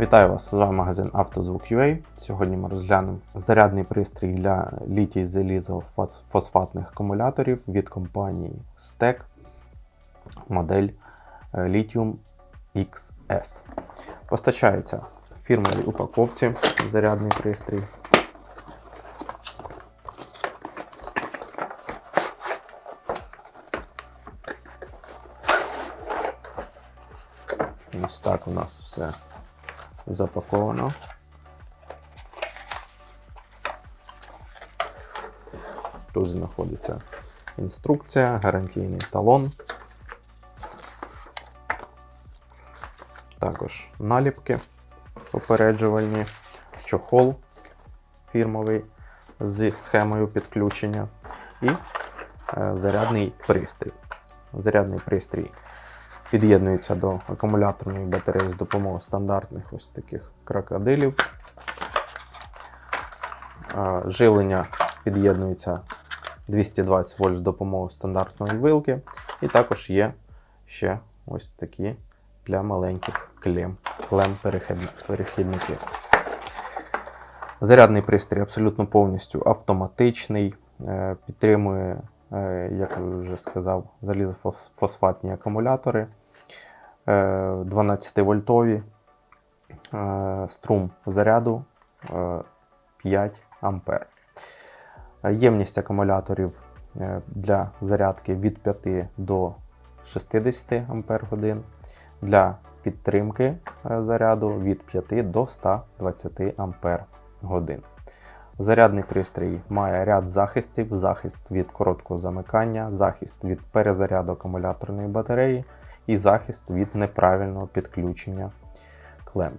Вітаю вас! З вами магазин «Автозвук.UA». Сьогодні ми розглянемо зарядний пристрій для літій залізофосфатних акумуляторів від компанії STEC модель е, Lithium XS. Постачається в фірмовій упаковці зарядний пристрій. Ось так у нас все запаковано. Тут знаходиться інструкція, гарантійний талон. Також наліпки попереджувальні, чохол фірмовий зі схемою підключення і е, зарядний пристрій. Зарядний пристрій під'єднується до акумуляторної батареї з допомогою стандартних ось таких крокодилів. Живлення під'єднується 220 вольт з допомогою стандартної вилки. І також є ще ось такі для маленьких клем, клем перехідники. Зарядний пристрій абсолютно повністю автоматичний, е, підтримує, як я вже сказав, залізофосфатні акумулятори. 12 вольтові е, струм заряду 5 ампер. Ємність акумуляторів е, для зарядки від 5 до 60 ампер годин. Для підтримки е, заряду від 5 до 120 ампер годин. Зарядний пристрій має ряд захистів: захист від короткого замикання, захист від перезаряду акумуляторної батареї і захист від неправильного підключення клем.